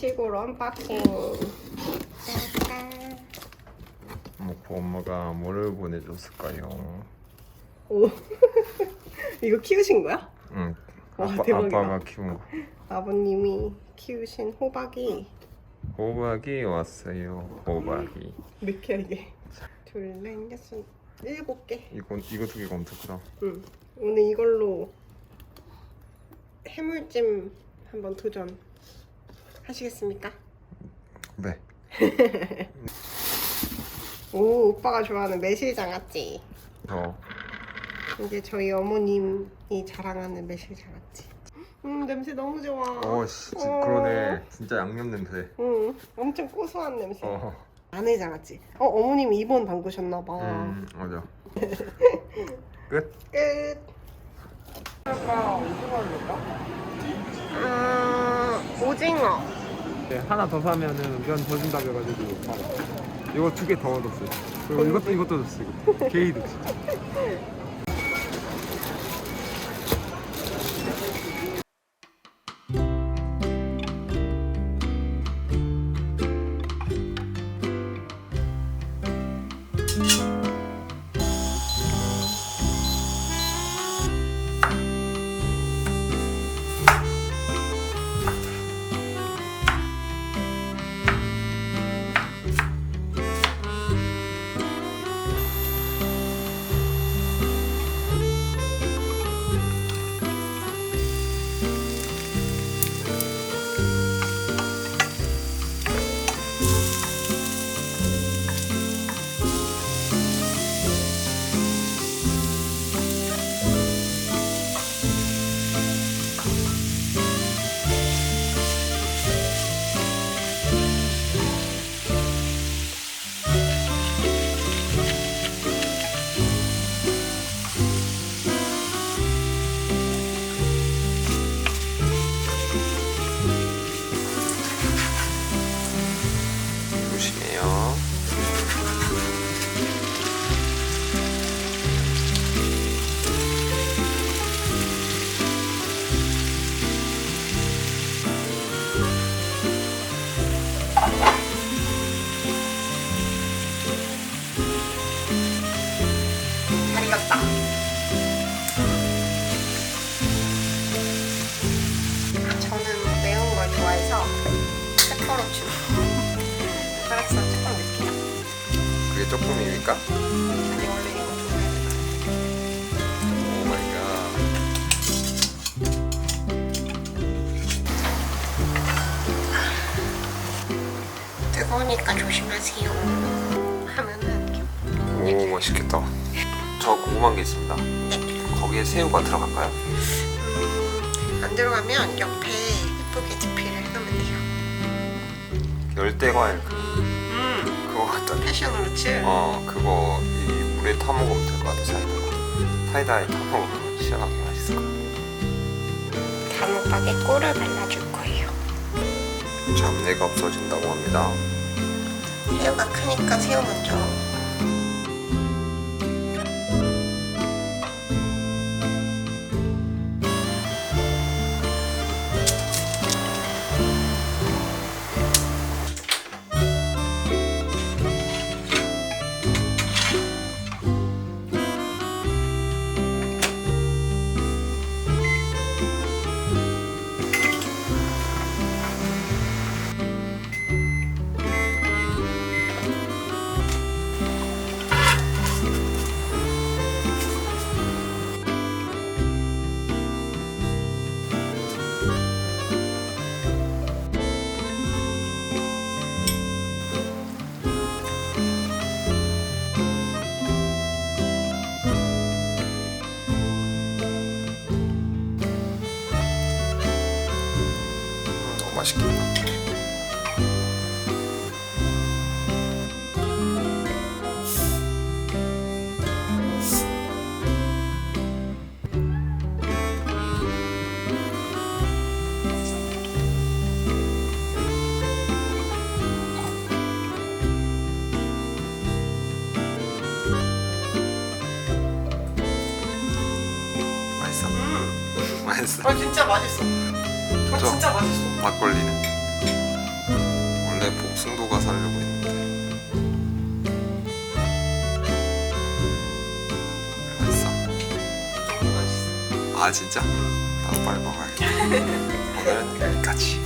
시골 언박싱. 먹고 엄마가 뭐를 보내줬을까요? 오. 이거 키우신 거야? 응. 와, 아빠, 대박이다. 아빠가 키운 거. 아버님이 키우신 호박이 호박이 왔어요. 호박이. 몇 개야 이게? 둘, 넷, 여섯, 일곱 개. 이거 이거 두 개가 엄청 크다. 응. 오늘 이걸로 해물찜 한번 도전 하시겠습니까? 네. 오, 오빠가 좋아하는 매실 장아찌. 어. 이게 저희 어머님이 자랑하는 매실 장아찌. 음, 냄새 너무 좋아. 어, 씨, 진- 어. 그러네. 진짜 양념 냄새. 응, 엄청 고소한 냄새. 어. 안에 장아찌. 어, 어머님이 이번 담그셨나 봐. 음, 맞아. 끝. 끝. 아까 오징어 넣을까? 음, 오징어. 네, 하나 더 사면은 면 더 준다 그래가지고 바로. 이거 두 개 더 얻었어요. 그리고 이것도 이것도 줬어 이거. 게이드 진짜. 저는 매운 걸 좋아해서 페퍼로치. 젓가락살 조금 넣을게요. 그게 조금입니까? 아니 원래 이거 좋아해요. 오 마이 갓. 뜨거우니까 조심하세요. 하면은 오 맛있겠다. 저 궁금한 게 있습니다. 거기에 새우가 들어갈까요? 음, 안 들어가면 옆에 예쁘게 디피를 해놓으면 돼요. 열대 과일 음, 그거 같다. 패션후르츠. 어 그거 이 물에 타 먹으면 될 것 같아 사이다가. 사이다에 타 먹으면 시원하게 맛있을 것 단호박에 꿀을 발라줄 거예요. 같아. 잡내가 없어진다고 합니다. 새우가 크니까 새우 먼저. 맛있어? 음, 맛있어. 아 진짜 맛있어. 아 저- 진짜 맛있어. 막걸리는? 원래 복숭도가 살려고 했는데 맛있어? 맛있어 아 진짜? 나도 빨리 먹어야겠다 오늘은 여기까지